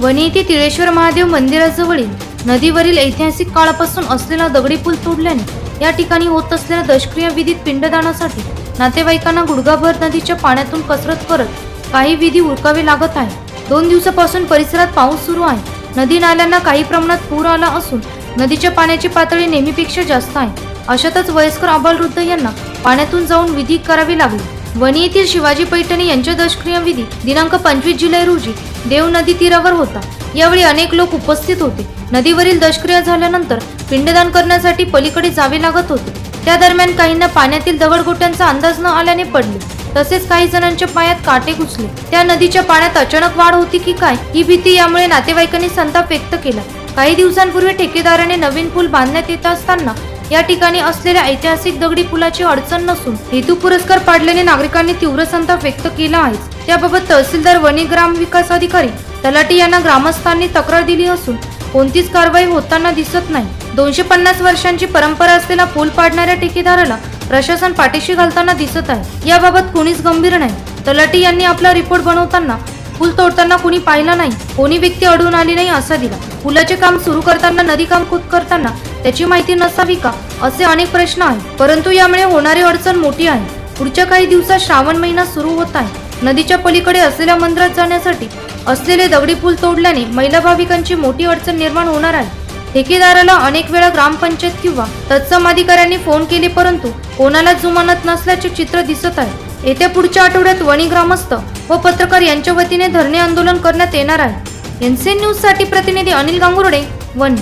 वणी येथे तिळेश्वर महादेव मंदिराजवळील नदीवरील ऐतिहासिक काळापासून असलेला दगडी पूल तोडल्याने या ठिकाणी होत असलेल्या दशक्रिया विधीत पिंडदानासाठी नातेवाईकांना गुडघाभर नदीच्या पाण्यातून कसरत करत काही विधी उरकावे लागत आहे दोन दिवसापासून परिसरात पाऊस सुरू आहे. नदी नाल्यांना काही प्रमाणात पूर आला असून नदीच्या पाण्याची पातळी नेहमीपेक्षा जास्त आहे. अशातच वयस्कर आबालवृद्ध यांना पाण्यातून जाऊन विधी करावी लागली. वणी येथील शिवाजी पैठणे यांच्या दशक्रियाविधी दिनांक पंचवीस जुलै रोजी देव नदी तीरावर होता. यावेळी अनेक लोक उपस्थित होते. नदीवरील दशक्रिया झाल्यानंतर पिंडदान करण्यासाठी पलीकडे जावे लागत होते. त्या दरम्यान काहींना पाण्यातील दगडगोट्यांचा अंदाज न आल्याने पडले. तसेच काही जणांच्या पायात काटे घुसले. त्या नदीच्या पाण्यात अचानक वाढ होती की काय ही भीती यामुळे नातेवाईकांनी संताप व्यक्त केला. काही दिवसांपूर्वी ठेकेदाराने नवीन पूल बांधण्यात येत असताना या ठिकाणी असलेल्या ऐतिहासिक दगडी पुलाची अडचण नसून हेतू पुरस्कार पाडल्याने नागरिकांनी तीव्र संताप व्यक्त केला आहे. त्याबाबत तहसीलदार वणी ग्राम विकास अधिकारी तलाटी यांना ग्रामस्थांनी तक्रार दिली असून कोणतीच कारवाई होताना दिसत नाही. दोनशे पन्नास वर्षांची परंपरा असलेला पूल पाडणाऱ्या ठेकेदाराला प्रशासन पाठीशी घालताना दिसत आहे. याबाबत कोणीच गंभीर नाही. तलाटी यांनी आपला रिपोर्ट बनवताना पूल तोडताना कोणी पाहिला नाही. कोणी व्यक्ती अडून आली नाही असा दिला. पुलाचे काम सुरू करताना नदी काम खुद करताना त्याची माहिती नसावी का? असे अनेक प्रश्न आहेत. परंतु यामुळे होणारी अडचण मोठी आहे. पुढच्या काही दिवसात श्रावण महिना सुरू होत आहे. नदीच्या पलीकडे असलेल्या मंदिरात जाण्यासाठी असलेले दगडी पूल तोडल्याने महिला भाविकांची मोठी अडचण निर्माण होणार आहे. ठेकेदाराला अनेक वेळा ग्रामपंचायत किंवा तत्सम अधिकाऱ्यांनी फोन केले परंतु कोणाला जुमानत नसल्याचे चित्र दिसत आहे. येत्या पुढच्या आठवड्यात वणी ग्रामस्थ व पत्रकार यांच्या वतीने धरणे आंदोलन करण्यात येणार आहे. एनसीएन न्यूजसाठी प्रतिनिधी अनिल गांगुर्डे वन